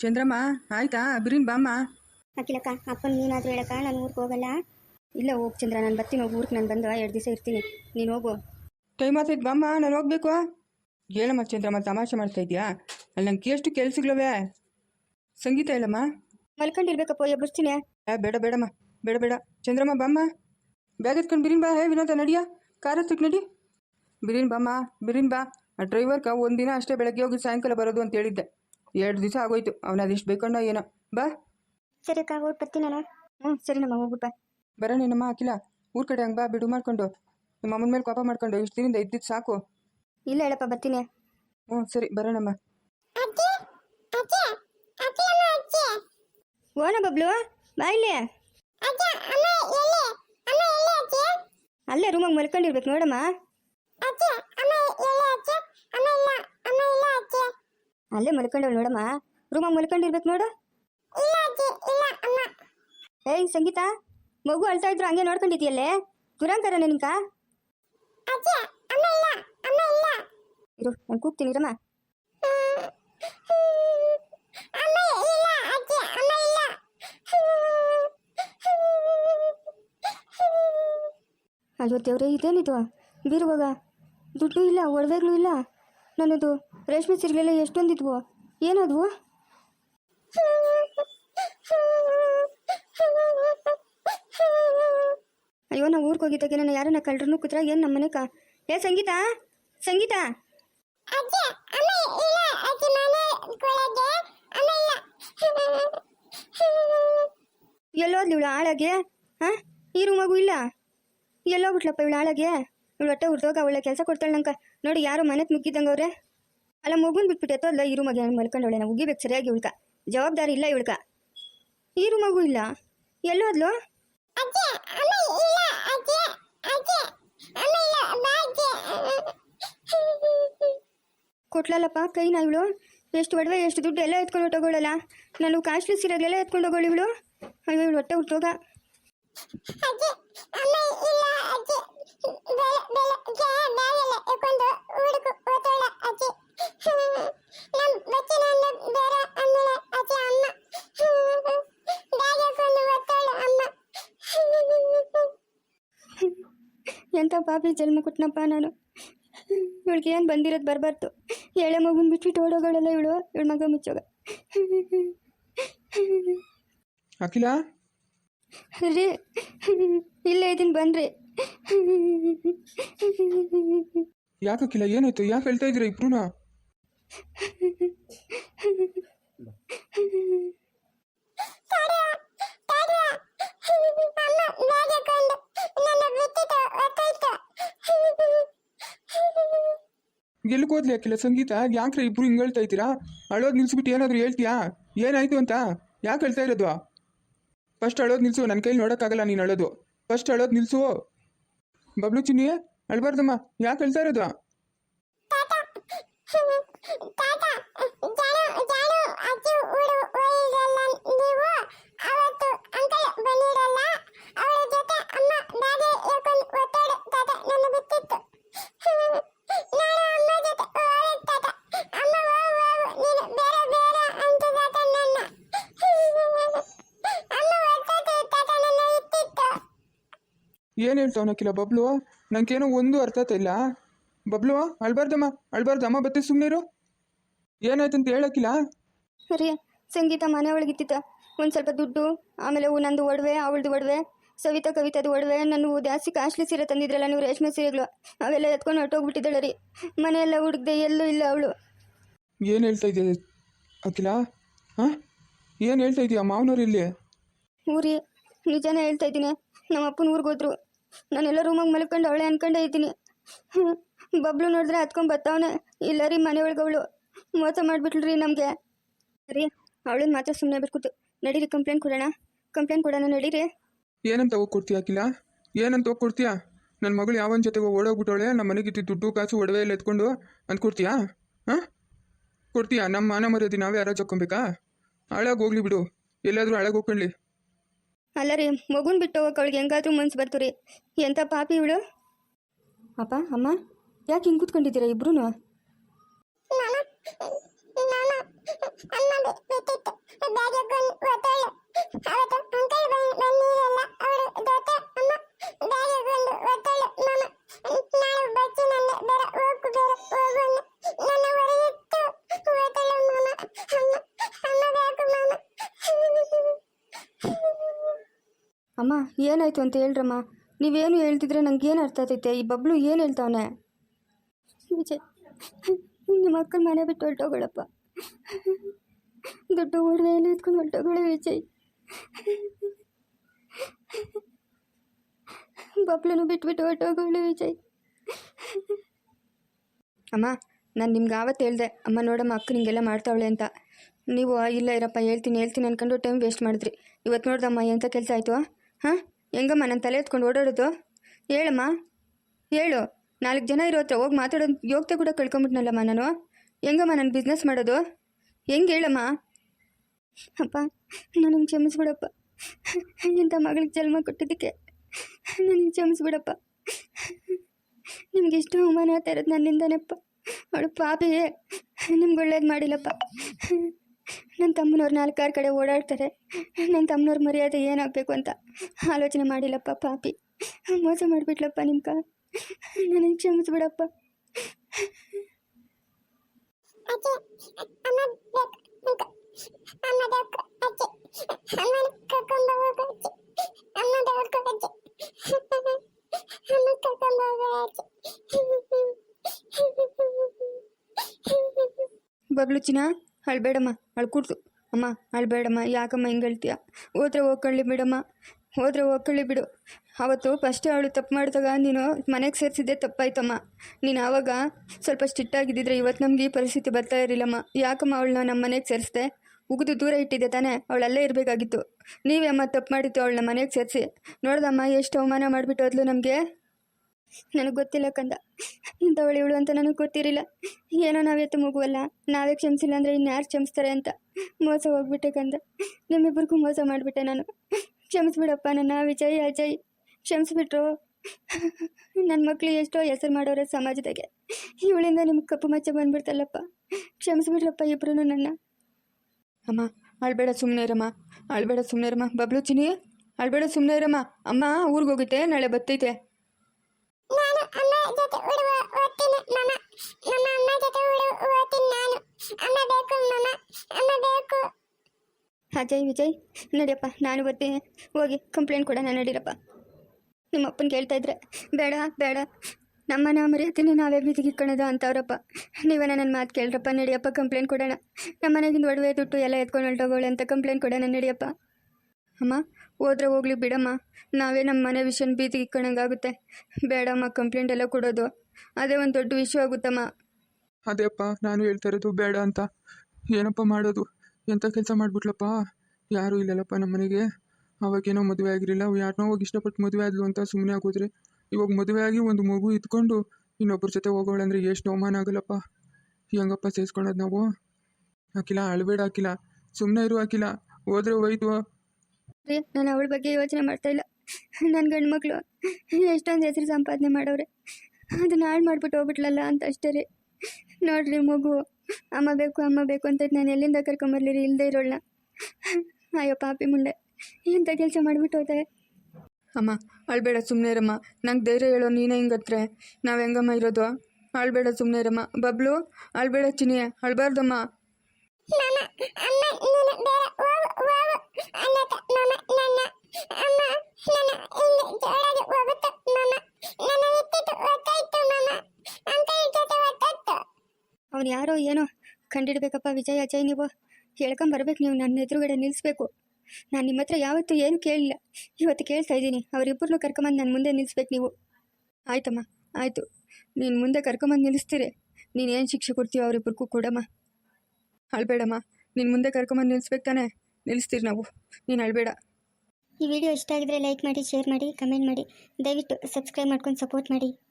ಚಂದ್ರಮ್ಮ ಆಯ್ತಾ? ಬಿರಿನ್ ಬಾಮ್ಮ. ಅಖಿಲಕ್ಕ ಅಪ್ಪನ ನೀನಾದರೂ ಹೇಳಕ್ಕ ನಾನು ಊರಿಗೆ ಹೋಗಲ್ಲ. ಇಲ್ಲ ಹೋಗಿ ಚಂದ್ರ ನಾನು ಬರ್ತೀನಿ ಹೋಗಿ ಊರಿಗೆ ನಾನು ಬಂದು ಎರಡು ದಿವಸ ಇರ್ತೀನಿ. ನೀನು ಹೋಗು. ಟೈಮ್ ಆಗ್ತೈತೆ ಬಾಮ್ಮ ನಾನು ಹೋಗ್ಬೇಕು. ಹೇಳಮ್ಮ ಚಂದ್ರಮ್ಮ ತಮಾಷೆ ಮಾಡ್ತಾ ಇದೆಯಾ? ಅಲ್ಲಿ ನಂಗೆ ಎಷ್ಟು ಕೆಲ್ಸಗಳವೇ? ಸಂಗೀತ ಇಲ್ಲಮ್ಮ ಮಲ್ಕೊಂಡಿರ್ಬೇಕಪ್ಪ ಎಬ್ಬರ್ತೀನಿ ಏ ಬೇಡ ಬೇಡಮ್ಮ ಬೇಡ ಬೇಡ. ಚಂದ್ರಮ್ಮ ಬಾಮ್ಮ. ಬ್ಯಾಗ್ ಎತ್ಕೊಂಡು ಬಿರಿನ್ ಬಾ. ಹೇ ವಿನೋದ ನಡಿಯಾ? ಕಾರ್ ಹತ್ತಕ್ಕೆ ನಡಿ. ಬಿರಿನ್ ಬಾಮ್ಮ ಬಿರಿನ್ ಬಾ. ಆ ಡ್ರೈವರ್ಗೆ ಒಂದಿನ ಅಷ್ಟೇ ಬೆಳಗ್ಗೆ ಹೋಗಿ ಸಾಯಂಕಾಲ ಬರೋದು ಅಂತ ಹೇಳಿದ್ದೆ. ಎರಡು ದಿವಸ ಆಗೋಯ್ತು. ಅವನ ಅದೆಷ್ಟು ಬೇಕಣ್ಣ ಏನೋ. ಬಾ. ಸರಿ ಅಕ್ಕ ಬರ್ತೀನಿ ನಾನು. ಹ್ಞೂ ಸರಿ ನಮ್ಮ ಹೋಗ್ಬಿಟ್ಟ. ಬರೋಣೇನಮ್ಮ ಹಾಕಿಲ್ಲ ಊರ್ ಕಡೆ ಹಂಗೆ ಬಾ ಬಿಡು ಮಾಡ್ಕೊಂಡು. ನಿಮ್ಮ ಅಮ್ಮನ ಮೇಲೆ ಕೋಪ ಮಾಡ್ಕೊಂಡು ಇಷ್ಟು ದಿನದಿಂದ ಇದ್ದಿದ್ದು ಸಾಕು. ಇಲ್ಲ ಹೇಳಪ್ಪ ಬರ್ತೀನಿ. ಹ್ಞೂ ಸರಿ ಬರೋಣಮ್ಮ. ಓನ ಬಬ್ಲು ಬಾ ಇಲ್ಲಿ. ಅಲ್ಲೇ ರೂಮಾಗ ಮಲ್ಕೊಂಡಿರ್ಬೇಕು ನೋಡಮ್ಮ. ಅಲ್ಲೇ ಮಲ್ಕೊಂಡವಳು ನೋಡಮ್ಮ. ರೂಮಾಗ ಮಲ್ಕೊಂಡಿರ್ಬೇಕು ನೋಡು. ಏಯ್ ಸಂಗೀತ ಮಗು ಅಳ್ತಾ ಇದ್ರು ಹಂಗೆ ನೋಡ್ಕೊಂಡಿದ್ಯಲ್ಲೇ ದುರಂಕರ ನಿನ್ಕ ಇರು ನಾನು ಕೂಗ್ತೀನಿ ಇರಮ್ಮ. ಅಯ್ಯೋ ದೇವ್ರೆ ಇದೇನಿದು? ಬೀರುವಾಗ? ದುಡ್ಡು ಇಲ್ಲ ಒಡವೆಗಳು ಇಲ್ಲ. ನನ್ನದು ರೇಷ್ಮೆ ಸೀರೆಗಳೆಲ್ಲ ಎಷ್ಟೊಂದಿದ್ವು? ಏನದ್ವು? ಅಯ್ಯೋ ನಾವು ಊರಿಗೆ ಹೋಗಿದ್ದಾಗ ನಾನು ಯಾರನ್ನ ಕಳ್ರೂ ಕೂತ್ರ ಏನು ನಮ್ಮ ಮನೆ ಕಾ ಏ ಸಂಗೀತ? ಸಂಗೀತ? ಎಲ್ಲೋದ್ಲಿ ಇವಳು ಆಳಾಗೆ ಹಾ? ಈ ರೂಮಾಗೂ ಇಲ್ಲ? ಎಲ್ಲೋಗ್ಬಿಟ್ಲಪ್ಪ ಇವಳು ಆಳಗೆ ಇವಳು ಹೊಟ್ಟೆ ಹುಡ್ದೋಗ ಅವಳ ಕೆಲಸ ಕೊಡ್ತಾಳೆ ನಂಗೆ. ನೋಡಿ ಯಾರು ಮನೆಗೆ ಮುಗ್ಗಿದ್ದಂಗೆ ಅವ್ರೆ. ಅಲ್ಲ ಮಗುನ್ ಬಿಟ್ಬಿಟ್ಟು ಎತ್ತೋದ್ಲ ಇರು ಮಗ ಮಲ್ಕೊಂಡವಳೆ ನಾವು ಉಗಿಬೇಕು ಸರಿಯಾಗಿ ಇವಳ್ಕ. ಜವಾಬ್ದಾರಿ ಇಲ್ಲ ಇವಳ್ಕ. ಈರು ಮಗು ಇಲ್ಲ. ಎಲ್ಲೋದ್ಲು ಕೊಟ್ಲಲ್ಲಪ್ಪ ಕೈನ ಇವಳು? ಎಷ್ಟು ಒಡವೆ ಎಷ್ಟು ದುಡ್ಡು ಎಲ್ಲ ಎತ್ಕೊಂಡು ಹೊಟ್ಟೋಗೋಳಲ್ಲ ನಾನು ಕಾಸ್ಟ್ಲಿ ಸೀರೆಗಳೆಲ್ಲ ಎತ್ಕೊಂಡು ಹೋಗೋಳು ಇವಳು. ಅಯ್ಯೋ ಇವಳು ಹೊಟ್ಟೆ ಹುಟ್ಟೋಗ ಎಂಥ ಪಾಪಿ ಜನ್ಮ ಕೊಟ್ಟನಪ್ಪ ನಾನು? ಇವಳಿಗೆ ಏನು ಬಂದಿರೋದು ಬರಬಾರ್ದು ಎಳೆ ಮಗುನ ಬಿಟ್ಬಿಟ್ಟು ಓಡೋಗಳಲ್ಲ ಇಳು ಇಳು ಮಗ ಮುಚ್ಚೋಗ. ಅಖಿಲ? ರೀ ಇಲ್ಲೇ ಇದೀನಿ ಬನ್ರಿ ಯಾಕೆ ಅಖಿಲ ಏನಾಯ್ತು? ಯಾಕೆ ಹೇಳ್ತಾ ಇದ್ದೀರಾ ಇಬ್ರು ಎಲ್ಲಿಗೋದ್ಲಿ ಅಖಿಲ? ಸಂಗೀತ ಯಾಕ್ರೆ ಇಬ್ರು ಹಿಂಗೆ ಹೇಳ್ತಾ ಇದ್ದೀರಾ? ಅಳೋದು ನಿಲ್ಸ್ಬಿಟ್ಟು ಏನಾದರೂ ಹೇಳ್ತೀಯಾ? ಏನಾಯ್ತು ಅಂತ? ಯಾಕೆ ಹೇಳ್ತಾ ಇರೋದು? ಫಸ್ಟ್ ಅಳೋದು ನಿಲ್ಸು ನನ್ನ ಕೈಲಿ ನೋಡೋಕ್ಕಾಗಲ್ಲ ನೀನು ಅಳೋದು. ಫಸ್ಟ್ ಅಳೋದು ನಿಲ್ಸು. ಬಬ್ಲು ಚಿನ್ನಿ ಅಳ್ಬಾರ್ದಮ್ಮ. ಯಾಕೆ ಹೇಳ್ತಾ ಇರೋದು? ಏನು ಹೇಳ್ತಾವನ ಕಿಲ ಬಬ್ಲು? ನಂಗೇನೋ ಒಂದು ಅರ್ಥ ಇಲ್ಲ ಬಬ್ಲು ಅಳ್ಬಾರ್ದಮ್ಮ ಅಳ್ಬಾರ್ದಮ್ಮ ಬತ್ತಿ ಸುಮ್ಮನಿರು ಏನಾಯ್ತಂತ ಹೇಳಕ್ಕಿಲ್ಲ ಸರಿ ಸಂಗೀತ ಮನೆ ಒಳಗಿತ್ತಿತ್ತ ಒಂದು ಸ್ವಲ್ಪ ದುಡ್ಡು ಆಮೇಲೆ ನಂದು ಒಡವೆ ಅವಳದು ಒಡವೆ ಸವಿತಾ ಕವಿತಾದು ಒಡವೆ ನಾನು ಜಾಸ್ತಿ ಕಾಸ್ಟ್ಲಿ ಸೀರೆ ತಂದಿದ್ರಲ್ಲ ನೀವು ರೇಷ್ಮೆ ಸೀರೆಗಳು ಅವೆಲ್ಲ ಎತ್ಕೊಂಡು ಹೊಟ್ಟೋಗ್ಬಿಟ್ಟಿದ್ದಾಳೆ ರೀ. ಮನೆಯೆಲ್ಲ ಹುಡುಕ್ದೆ ಎಲ್ಲೂ ಇಲ್ಲ ಅವಳು. ಏನು ಹೇಳ್ತಾ ಇದೆಯಾ ಅಖಿಲ? ಹಾಂ? ಏನು ಹೇಳ್ತಾ ಇದೀಯ ಮಾವನವ್ರು ಇಲ್ಲಿ? ಊರಿ ನಿಜಾನೇ ಹೇಳ್ತಾ ಇದ್ದೀನಿ. ನಮ್ಮ ಅಪ್ಪನ ಊರಿಗೆ ಹೋದ್ರು. ನಾನೆಲ್ಲ ರೂಮಾಗ ಮಲ್ಕೊಂಡು ಅವಳೆ ಅನ್ಕೊಂಡೇ ಇದ್ದೀನಿ. ಬಬ್ಲು ನೋಡಿದ್ರೆ ಹತ್ಕೊಂಡ್ ಬರ್ತಾವನೆ ಇಲ್ಲ ರೀ, ಮನೆ ಒಳಗೆ ಅವಳು. ಮೋಸ ಮಾಡಿಬಿಟ್ಲು ರೀ ನಮಗೆ. ರೀ ಅವಳನ್ನ ಮಾತ್ರ ಸುಮ್ಮನೆ ಬಿಟ್ಕೊತು ನಡೀರಿ ಕಂಪ್ಲೇಂಟ್ ಕೊಡೋಣ. ಕಂಪ್ಲೇಂಟ್ ಕೊಡೋಣ, ನಡೀರಿ. ಏನಂತ ಹೋಗಿ ಅಖಿಲ? ಏನಂತ ಹೋಗಿ ಕೊಡ್ತೀಯಾ? ನನ್ನ ಮಗಳು ಯಾವನ ಜೊತೆಗೆ ಓಡೋಗ್ಬಿಟ್ಟವಳೆ ನಮ್ಮ ಮನೆಗೆ ದುಡ್ಡು ಕಾಸು ಒಡವೆ ಎಲ್ಲ ಎತ್ಕೊಂಡು ಅಂತ ಕೊಡ್ತೀಯಾ? ಹಾಂ? ಕೊಡ್ತೀಯಾ? ನಮ್ಮ ಮಾನ ಮರ್ಯಾದೆ ನಾವೇ ಯಾರೋ ಹಾಕೊಬೇಕಾ ಹಾಳಾಗಿ ಹೋಗ್ಲಿ ಬಿಡು. ಎಲ್ಲಾದರೂ ಹಾಳಾಗಿ ಹೋಗ್ಕೊಳ್ಳಿ. ಅಲ್ಲ ರೀ, ಮಗುನ ಬಿಟ್ಟು ಹೋಗಕ್ಕೆ ಅವಳಿಗೆ ಹೆಂಗಾದ್ರೂ ಮನ್ಸು ಬರ್ತು ರೀ. ಎಂಥ ಪಾಪಿ ಇವಳು? ಅಪ್ಪ, ಅಮ್ಮ, ಯಾಕೆ ಹಿಂಗೆ ಕೂತ್ಕೊಂಡಿದ್ದೀರಾ ಇಬ್ರು ಅಮ್ಮ, ಏನಾಯಿತು ಅಂತ ಹೇಳ್ರಮ್ಮ. ನೀವೇನು ಹೇಳ್ತಿದ್ರೆ ಏನು ಅರ್ಥ ಆಗ್ತೈತೆ? ಈ ಬಬ್ಲು ಏನು ಹೇಳ್ತಾವನೆ? ವಿಜಯ್ ನಿಮ್ಮ ಅಕ್ಕನ ಮನೆ ಬಿಟ್ಟು ಹೊರಟೋಗಳಪ್ಪ. ದೊಡ್ಡ ಹುಡುಗ ಎಲ್ಲ ಎತ್ಕೊಂಡು ಹೊರಟೋಗಳು ವಿಜಯ್. ಬಬ್ಲನ್ನು ಬಿಟ್ಬಿಟ್ಟು ಹೊರಟೋಗಳು ವಿಜಯ್. ಅಮ್ಮ, ನಾನು ನಿಮ್ಗೆ ಆವತ್ತು ಹೇಳ್ದೆ. ಅಮ್ಮ ನೋಡಮ್ಮ, ಅಕ್ಕ ನಿಂಗೆಲ್ಲ ಮಾಡ್ತಾವಳೆ ಅಂತ. ನೀವು ಇಲ್ಲ ಇರಪ್ಪ, ಹೇಳ್ತೀನಿ ಹೇಳ್ತೀನಿ ಅನ್ಕೊಂಡು ಟೈಮ್ ವೇಸ್ಟ್ ಮಾಡಿದ್ರಿ. ಇವತ್ತು ನೋಡ್ದಮ್ಮ ಎಂಥ ಕೆಲಸ ಆಯಿತು? ಹಾಂ? ಹೆಂಗಮ್ಮ ನನ್ನ ತಲೆ ಎತ್ಕೊಂಡು ಓಡಾಡೋದು? ಹೇಳಮ್ಮ. ಹೇಳು. ನಾಲ್ಕು ಜನ ಇರೋ ಹತ್ರ ಹೋಗಿ ಮಾತಾಡೋ ಯೋಗ್ಯತೆ ಕೂಡ ಕಳ್ಕೊಂಬಿಟ್ನಲ್ಲಮ್ಮ ನಾನು. ಹೆಂಗಮ್ಮ ನಾನು ಬಿಸ್ನೆಸ್ ಮಾಡೋದು? ಹೆಂಗೆ ಹೇಳಮ್ಮ? ಅಪ್ಪ ನನಗೆ ಕ್ಷಮಿಸ್ಬಿಡಪ್ಪ. ಇಂಥ ಮಗಳಿಗೆ ಜನ್ಮ ಕೊಟ್ಟಿದ್ದಕ್ಕೆ ನನಗೆ ಕ್ಷಮಿಸ್ಬಿಡಪ್ಪ. ನಿಮ್ಗೆ ಎಷ್ಟು ಅವಮಾನ ಆಗ್ತಾ ಇರೋದು ನನ್ನಿಂದನೇಪ್ಪ. ಅವಳು ಪಾಪಿಯೇ. ನಿಮ್ಗೆ ಒಳ್ಳೇದು ಮಾಡಿಲ್ಲಪ್ಪ. ನನ್ನ ತಮ್ಮನವ್ರು ನಾಲ್ಕಾರು ಕಡೆ ಓಡಾಡ್ತಾರೆ. ನನ್ನ ತಮ್ಮನವ್ರ ಮರ್ಯಾದೆ ಏನಾಗಬೇಕು ಅಂತ ಆಲೋಚನೆ ಮಾಡಿಲ್ಲಪ್ಪ ಪಾಪಿ. ಮೋಸ ಮಾಡಿಬಿಟ್ಲಪ್ಪ ನಿಮ್ಗೆ ನನಗೆ ಕ್ಷಮಿಸ್ಬಿಡಪ್ಪ. ಬಬ್ಲು ಚಿನ್ನ ಅಳ್ಬೇಡಮ್ಮ ಅಳ್ಕೂಡ್ದು ಅಮ್ಮ ಅಳ್ಬೇಡಮ್ಮ ಯಾಕಮ್ಮ ಹಿಂಗೆ ಹೇಳ್ತೀಯ? ಹೋದ್ರೆ ಹೋಗ್ಕೊಳ್ಳಿ ಬಿಡಮ್ಮ, ಹೋದ್ರೆ ಹೋಗ್ಕೊಳ್ಳಿ ಬಿಡು. ಅವತ್ತು ಫಸ್ಟ್ ಅವಳು ತಪ್ಪು ಮಾಡಿದಾಗ ನೀನು ಮನೆಗೆ ಸೇರಿಸಿದ್ದೆ ತಪ್ಪಾಯ್ತಮ್ಮ. ನೀನು ಆವಾಗ ಸ್ವಲ್ಪ ಸ್ಟಿಟ್ಟಾಗಿದ್ದಿದ್ರೆ ಇವತ್ತು ನಮ್ಗೆ ಈ ಪರಿಸ್ಥಿತಿ ಬರ್ತಾ ಇರಲಿಲ್ಲಮ್ಮ. ಯಾಕಮ್ಮ ಅವಳನ್ನ ನಮ್ಮ ಮನೆಗೆ ಸೇರಿಸ್ದೆ? ಉಗಿದು ದೂರ ಇಟ್ಟಿದ್ದೆ ತಾನೇ ಅವಳಲ್ಲೇ ಇರಬೇಕಾಗಿತ್ತು. ನೀವೇ ಅಮ್ಮ ತಪ್ಪು ಮಾಡಿತ್ತು ಅವಳನ್ನ ಮನೆಗೆ ಸೇರಿಸಿ. ನೋಡ್ದಮ್ಮ, ಎಷ್ಟು ಅವಮಾನ ಮಾಡಿಬಿಟ್ಟು ಅದ್ಲು ನಮಗೆ? ನನಗೆ ಗೊತ್ತಿಲ್ಲ ಕಂದ. ಇಂಥವಳು ಇವಳು ಅಂತ ನನಗೆ ಗೊತ್ತಿರಲಿಲ್ಲ. ಏನೋ ನಾವೆತ್ತು ಮಗುವಲ್ಲ. ನಾವೇ ಕ್ಷಮಿಸಿಲ್ಲ ಅಂದರೆ ಇನ್ಯಾರು ಕ್ಷಮಿಸ್ತಾರೆ ಅಂತ ಮೋಸ ಹೋಗ್ಬಿಟ್ಟೆ ಕಂದ. ನಿಮ್ಮಿಬ್ಬರಿಗೂ ಮೋಸ ಮಾಡಿಬಿಟ್ಟೆ ನಾನು. ಕ್ಷಮಿಸ್ಬಿಡಪ್ಪ ನನ್ನ ವಿಜಯ್, ಅಜಯ್. ಕ್ಷಮಿಸ್ಬಿಟ್ರು. ನನ್ನ ಮಕ್ಳು ಎಷ್ಟೋ ಹೆಸರು ಮಾಡೋರ ಸಮಾಜದಾಗೆ. ಇವಳಿಂದ ನಿಮ್ಗೆ ಕಪ್ಪು ಮಚ್ಚ ಬಂದ್ಬಿಡ್ತಲ್ಲಪ್ಪ. ಕ್ಷಮಿಸ್ಬಿಟ್ರಪ್ಪ ಇಬ್ರು ನನ್ನ. ಅಮ್ಮ ಅಳ್ಬೇಡ ಸುಮ್ಮನೆ ಇರಮ್ಮ ಅಳ್ಬೇಡ ಸುಮ್ಮನೆ ಇರಮ್ಮ ಬಬ್ಲು ಚಿನಿ ಅಳ್ಬೇಡ ಸುಮ್ಮನೆ ಇರಮ್ಮ ಅಮ್ಮ, ಊರಿಗೆ ನಾಳೆ ಬತ್ತೈತೆ. ಅಮ್ಮ ಜೊತೆ ಉಡುವ ಓದ್ತೀನಿ ಮಮ. ನಮ್ಮ ಅಮ್ಮ ಜೊತೆ ಉಡು ಓದ್ತೀನಿ ನಾನು. ಅಮ್ಮ ಬೇಕು ಮಮ. ಅಮ್ಮ ಬೇಕು. ಅಜಯ್, ವಿಜಯ್, ನಡಿಯಪ್ಪ, ನಾನು ಬರ್ತೀನಿ. ಹೋಗಿ ಕಂಪ್ಲೇಂಟ್ ಕೊಡೋಣ ನಡೀರಪ್ಪ. ನಿಮ್ಮ ಅಪ್ಪನ ಕೇಳ್ತಾ ಇದ್ರೆ, ಬೇಡ ಬೇಡ. ನಮ್ಮನ ಮರ್ಯಾದೆನೇ ನಾವೇ ಬೀದಿಗೆ ಇಟ್ಕೊಳೋದು ಅಂತವ್ರಪ್ಪ. ನೀವೇ ನನ್ನ ಮಾತು ಕೇಳ್ರಪ್ಪ, ನಡಿಯಪ್ಪ ಕಂಪ್ಲೇಂಟ್ ಕೊಡೋಣ. ನಮ್ಮ ಮನೆಗಿಂದ ಒಡವೆ ದುಡ್ಡು ಎಲ್ಲ ಎತ್ಕೊಂಡು ಹೊರಟೋಗೋಳೆ ಅಂತ ಕಂಪ್ಲೇಂಟ್ ಕೊಡೋಣ, ನಡಿಯಪ್ಪ. ಅಮ್ಮ ಹೋದ್ರೆ ಹೋಗ್ಲಿ ಬಿಡಮ್ಮ. ನಾವೇ ನಮ್ಮ ಮನೆ ವಿಷಯನ ಬೀದಿಗೆ ಇಕ್ಕೊಂಡಂಗಾಗುತ್ತೆ. ಬೇಡಮ್ಮ ಕಂಪ್ಲೇಂಟ್ ಎಲ್ಲ ಕೊಡೋದು. ಅದೇ ಒಂದು ದೊಡ್ಡ ವಿಷಯ ಆಗುತ್ತಮ್ಮ. ಅದೇಪ್ಪ ನಾನು ಹೇಳ್ತಾ ಇರೋದು ಬೇಡ ಅಂತ. ಏನಪ್ಪ ಮಾಡೋದು? ಎಂಥ ಕೆಲಸ ಮಾಡಿಬಿಟ್ಲಪ್ಪ? ಯಾರೂ ಇಲ್ಲಲ್ಲಪ್ಪ ನಮ್ಮ ಮನೆಗೆ. ಅವಾಗೇನೋ ಮದುವೆ ಆಗಿರಲಿಲ್ಲ. ಯಾರನ್ನೋ ಹೋಗಿ ಇಷ್ಟಪಟ್ಟು ಮದುವೆ ಆದ್ಲು ಅಂತ ಸುಮ್ಮನೆ ಆಗೋದ್ರೆ. ಇವಾಗ ಮದುವೆ ಆಗಿ ಒಂದು ಮಗು ಇದ್ಕೊಂಡು ಇನ್ನೊಬ್ಬರ ಜೊತೆ ಹೋಗೋಳಂದ್ರೆ ಎಷ್ಟು ಅವಮಾನ ಆಗಲ್ಲಪ್ಪ. ಹೆಂಗಪ್ಪ ಸೇರಿಸ್ಕೊಳೋದು ನಾವು? ಹಾಕಿಲ್ಲ ಅಳಬೇಡ ಹಾಕಿಲ್ಲ ಸುಮ್ಮನೆ ಇರು ಹಾಕಿಲ್ಲ ಹೋದ್ರೆ ಹೋಯ್ತು. ರೀ ನಾನು ಅವಳ ಬಗ್ಗೆ ಯೋಚನೆ ಮಾಡ್ತಾ ಇಲ್ಲ. ನನ್ನ ಗಂಡು ಮಕ್ಕಳು ಎಷ್ಟೊಂದು ಹೆಸರು ಸಂಪಾದನೆ ಮಾಡವ್ರೆ. ಅದನ್ನ ಹಾಳು ಮಾಡ್ಬಿಟ್ಟು ಹೋಗ್ಬಿಟ್ಲಲ್ಲ ಅಂತ ಅಷ್ಟೇ ರೀ. ನೋಡ್ರಿ ಮಗು, ಅಮ್ಮ ಬೇಕು ಅಮ್ಮ ಬೇಕು ಅಂತ ನಾನು ಎಲ್ಲಿಂದ ಕರ್ಕೊಂಬರ್ಲಿರಿ ಇಲ್ಲದೆ ಇರೋಳನ್ನ. ಅಯ್ಯೋ, ಪಾಪಿ ಮುಂಡೆ ಎಂಥ ಕೆಲಸ ಮಾಡಿಬಿಟ್ಟು ಹೋದೆ. ಅಮ್ಮ ಅಳ್ಬೇಡ ಸುಮ್ಮನೆ ಇರಮ್ಮ. ನಂಗೆ ಧೈರ್ಯ ಹೇಳೋ ನೀನೇ ಹಿಂಗತ್ರೆ ನಾವು ಹೆಂಗಮ್ಮ ಇರೋದು? ಅಳ್ಬೇಡ ಸುಮ್ಮನೆ ಇರಮ್ಮ. ಬಬ್ಲು ಅಳ್ಬೇಡ ಚಿನಿ ಅಳ್ಬಾರ್ದಮ್ಮ ಮಮ್ಮ ಅಮ್ಮ ನೀನು ಬೇರೆ ಹೋಗು ಹೋಗು ಅನ್ನತ ನನ್ನ ಅಮ್ಮ ನನ್ನ ನನ್ನ ಯಾರೋ ಏನೋ ಕಂಡಿಡ್ಬೇಕಪ್ಪ ವಿಜಯ್, ಅಜಯ್ ನೀವು? ಹೇಳ್ಕೊಂಬರ್ಬೇಕು ನೀವು, ನನ್ನ ಎದುರುಗಡೆ ನಿಲ್ಲಿಸ್ಬೇಕು ನಾನು ನಿಮ್ಮ ಹತ್ರ ಯಾವತ್ತೂ ಏನು ಕೇಳಿಲ್ಲ. ಇವತ್ತು ಕೇಳ್ತಾ ಇದ್ದೀನಿ, ಅವರಿಬ್ಬರನ್ನೂ ಕರ್ಕೊಂಬಂದು ನನ್ನ ಮುಂದೆ ನಿಲ್ಲಿಸ್ಬೇಕು ನೀವು. ಆಯ್ತಮ್ಮ, ಆಯಿತು. ನೀನು ಮುಂದೆ ಕರ್ಕೊಂಬಂದು ನಿಲ್ಲಿಸ್ತೀರಿ ನೀನು ಏನು ಶಿಕ್ಷೆ ಕೊಡ್ತೀವಿ ಅವರಿಬ್ಬರಿಗೂ ಕೊಡಮ್ಮ. ಅಳ್ಬೇಡಮ್ಮ. ನಿನ್ನ ಮುಂದೆ ಕರ್ಕೊಂಬಂದು ನಿಲ್ಲಿಸ್ಬೇಕು ತಾನೆ? ನಿಲ್ಲಿಸ್ತೀರಿ ನಾವು. ನೀನು ಅಳ್ಬೇಡ. ಈ ವಿಡಿಯೋ ಇಷ್ಟ ಆಗಿದ್ರೆ ಲೈಕ್ ಮಾಡಿ, ಶೇರ್ ಮಾಡಿ, ಕಮೆಂಟ್ ಮಾಡಿ. ದಯವಿಟ್ಟು ಸಬ್ಸ್ಕ್ರೈಬ್ ಮಾಡ್ಕೊಂಡು ಸಪೋರ್ಟ್ ಮಾಡಿ.